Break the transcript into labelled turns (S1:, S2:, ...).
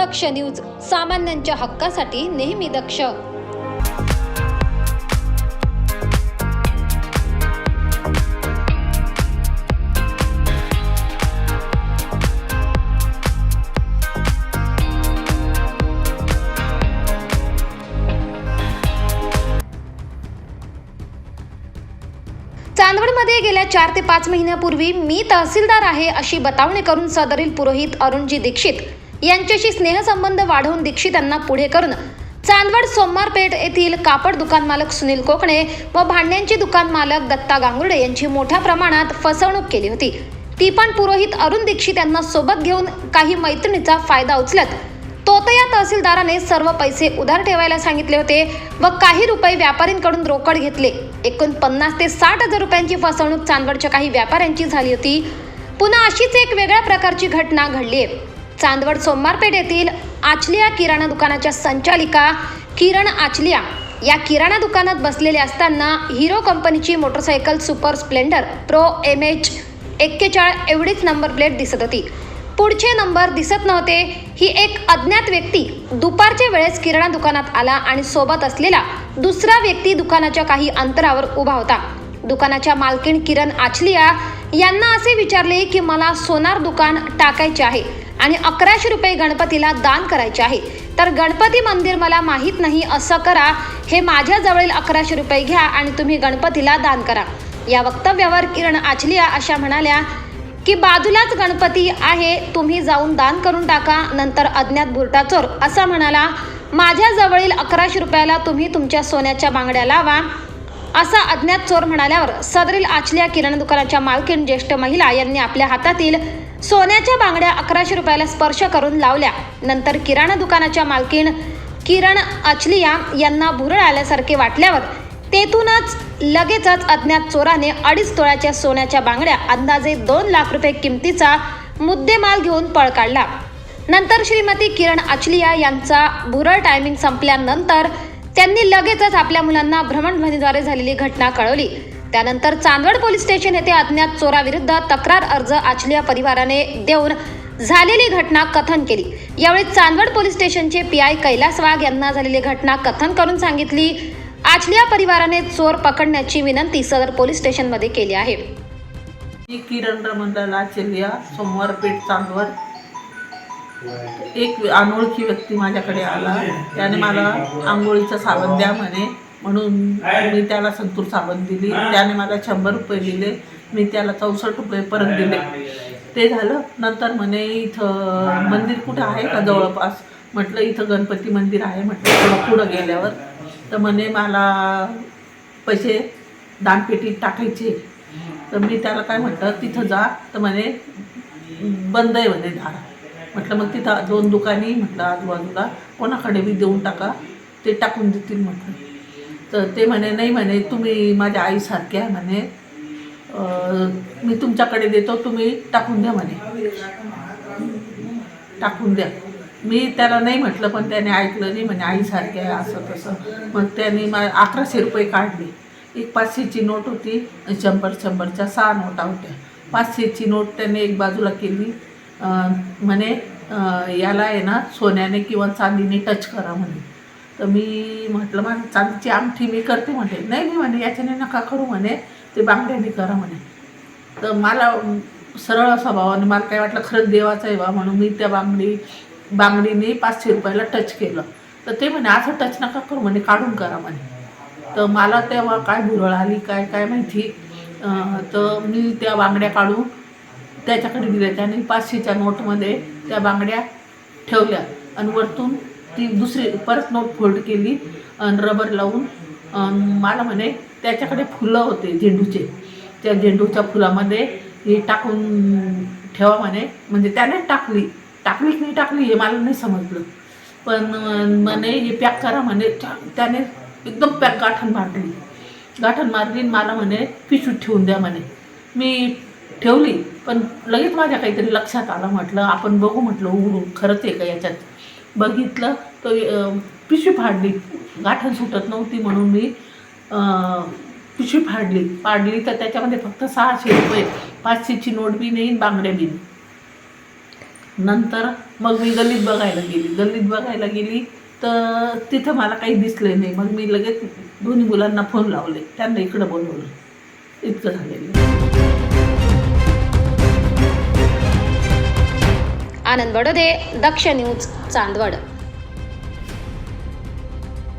S1: दक्ष news सामान्यांच्या हक्कासाठी नेहमी दक्ष. चांदवडमध्ये गेल्या चार ते पाच महिन्यापूर्वी मी तहसीलदार आहे अशी बतावणी करून सदरील पुरोहित अरुणजी दीक्षित यांच्याशी स्नेहसंबंध वाढवून दीक्षित यांना पुढे करून चांदवड सोमवारपेठ येथील कापड दुकान मालक सुनील कोकणे व भांड्यांचे दुकान मालक दत्ता गांगुर्डे यांची मोठ्या प्रमाणात फसवणूक केली होती. ती पण पुरोहित अरुण दीक्षित यांना सोबत घेऊन काही मैत्रिणीचा फायदा उचलत. तोतया तहसीलदाराने सर्व पैसे उधार ठेवायला सांगितले होते व काही रुपये व्यापारींकडून रोकड घेतले. एकूण पन्नास ते साठ हजार रुपयांची फसवणूक चांदवडच्या काही व्यापाऱ्यांची झाली होती. पुन्हा अशीच एक वेगळ्या प्रकारची घटना घडली आहे चांदवड सोमवारपेठ येथील आचलिया किराणा दुकानाच्या संचालिका किरण आचलिया या किराणा दुकानात बसलेले असताना हिरो कंपनीची motorcycle Super Splendor Pro M H एक्केचाळ एवढीच नंबर प्लेट दिसत होती. पुढचे नंबर दिसत नव्हते. ही एक अज्ञात व्यक्ती दुपारच्या वेळेस किराणा दुकानात आला आणि सोबत असलेला दुसरा व्यक्ती दुकानाच्या काही अंतरावर उभा होता. दुकानाच्या मालकीण किरण आचलिया यांना असे विचारले की मला सोनार दुकान टाकायचे आहे. आणि अकराशे रुपये गणपतीला दान करायचे आहे. तर गणपती मंदिर मला माहीत नाही असं करा. हे माझ्याजवळील अकराशे रुपये घ्या आणि तुम्ही गणपतीला दान करा. या वक्तव्यावर किरण आचलिया अशा म्हणाल्या की बाजूलाच गणपती आहे तुम्ही जाऊन दान करून टाका नंतर अज्ञात भुरटा चोर असा म्हणाला. माझ्याजवळील अकराशे रुपयाला तुम्ही तुमच्या सोन्याच्या बांगड्या लावा असा अज्ञात चोर म्हणाल्यावर सदरील आचल्या किराणा दुकानाच्या मालकीण ज्येष्ठ महिला यांनी आपल्या हातातील सोन्याच्या बांगड्या अकराशे रुपयाला स्पर्श करून लावल्या. नंतर किराणा दुकानाच्या मालकीण किरण अचलिया यांना भुरळ आल्यासारखे वाटल्यावर तेथूनच लगेचच अज्ञात चोराने अडीच तोळ्याच्या सोन्याच्या बांगड्या अंदाजे दोन लाख रुपये किमतीचा मुद्देमाल घेऊन पळ काढला. नंतर श्रीमती किरण अचलिया यांचा भुरळ टायमिंग संपल्यानंतर त्यांनी लगेचच आपल्या मुलांना भ्रमणध्वनीद्वारे झालेली घटना कळवली. त्यानंतर चांदवड पोलीस स्टेशन येथे अज्ञात चोराविरुद्ध तक्रार अर्ज आचलिया परिवाराने देऊन झालेली घटना कथन केली. यावेळी चांदवड पोलीस स्टेशनचे पी आय कैलास वाघ यांना झालेली घटना कथन करून सांगितली. आचलिया परिवाराने चोर पकडण्याची विनंती सदर पोलीस स्टेशनमध्ये केली आहे.
S2: मी किरण रमणलाल आचर्य सोमवार पेठ चांदवड. एक अनोळखी व्यक्ती माझ्याकडे आला. त्याने मला आंघोळीचं साबण द्या म्हणे. म्हणून मी त्याला संतूर साबण दिली. त्याने मला शंभर रुपये दिले मी त्याला चौसष्ट रुपये परत दिले. ते झालं. नंतर म्हणे इथं मंदिर कुठं आहे का जवळपास? म्हटलं इथं गणपती मंदिर आहे म्हटलं. थोडं पुढं गेल्यावर. तर म्हणे मला पैसे दानपेटीत टाकायचे. तर मी त्याला काय म्हटलं तिथं जा. तर म्हणे बंद आहे म्हणे दार म्हटलं मग तिथं दोन दुकानी. म्हटलं आजूबाजूला कोणाकडे बी देऊन टाका. ते टाकून देतील. म्हटलं. तर ते म्हणे नाही म्हणे तुम्ही माझ्या आईसारखे आहे म्हणे मी तुमच्याकडे देतो तुम्ही टाकून द्या म्हणे. टाकून द्या. मी त्याला नाही म्हटलं पण त्याने ऐकलं नाही म्हणे आईसारखे आहे असं तसं. मग त्याने मा अकराशे रुपये काढले. एक पाचशेची नोट होती शंभर शंभरच्या सहा नोटा होत्या. पाचशेची नोट त्याने एक बाजूला केली. म्हणे याला आहे ना सोन्याने किंवा चांदीने टच करा म्हणे. तर मी म्हटलं मग चांदीची आमठी मी करते म्हणे. नाही नाही म्हणे याच्याने नका करू म्हणे. ते बांगड्याने करा म्हणे. तर मला सरळ सरळ आणि मला काय वाटलं खरंच देवाचा आहे बा म्हणून मी त्या बांगडी बांगडीने पाचशे रुपयाला टच केलं. तर ते म्हणे असं टच नका करू म्हणे काढून करा म्हणे. तर मला तेव्हा काय भुरळ आली काय काय माहिती. तर मी त्या बांगड्या काढून त्याच्याकडे दिल्या. त्याने पाचशेच्या नोटमध्ये त्या बांगड्या ठेवल्या आणि वरतून ती दुसरी परत नोट फोल्ड केली आणि रबर लावून. मला म्हणे त्याच्याकडे फुलं होते झेंडूचे. त्या झेंडूच्या फुलामध्ये हे टाकून ठेवा म्हणे. म्हणजे त्याने टाकली. टाकली की नाही टाकली हे मला नाही समजलं. पण म्हणे हे पॅक करा म्हणे. त्याने एकदम पॅक गाठण मारली. गाठण मारली मला म्हणे पिशूत ठेवून द्या म्हणे. मी ठेवली पण लगेच माझ्या काहीतरी लक्षात आलं. म्हटलं आपण बघू म्हटलं उघडून. खरंच आहे का याच्यात? बघितलं तर पिशवी फाडली. गाठण सुटत नव्हती म्हणून मी पिशवी फाडली. फाडली तर त्याच्यामध्ये फक्त सहाशे रुपये. पाचशेची नोट बी नाही बांगड्या बी नंतर मग मी गल्लीत बघायला गेली. गल्लीत बघायला गेली तर तिथं मला काही दिसले नाही. मग मी लगेच दोन्ही मुलांना फोन लावले. त्यांना इकडं बोलवलं. इतकं झालेलं.
S1: आनंद बडोदे दक्ष न्यूज चांदवड.